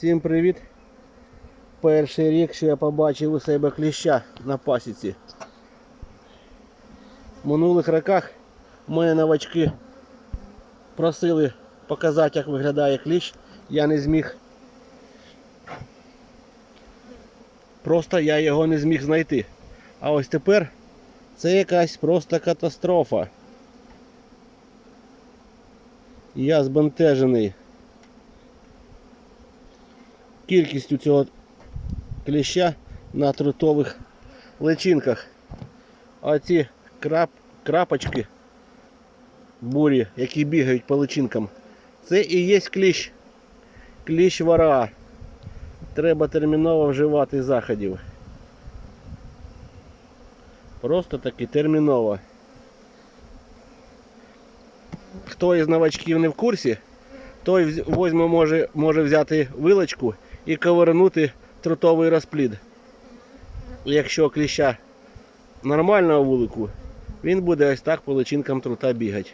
Всім привіт! Перший рік, що я побачив у себе кліща на пасіці. В минулих роках мої новачки просили показати, як виглядає кліщ. Я не зміг. Просто я його не зміг знайти. А ось тепер це якась просто катастрофа. Я збентежений кількістю цього кліща на трутових личинках. А ці крап, крапочки бурі, які бігають по личинкам, це і є кліщ. Кліщ вара. Треба терміново вживати заходів. Просто таки терміново. Хто із новачків не в курсі, той возьме може, може взяти вилочку і ковернути трутовий розплід. Якщо кліща нормального вулику, він буде ось так по личинкам трута бігати.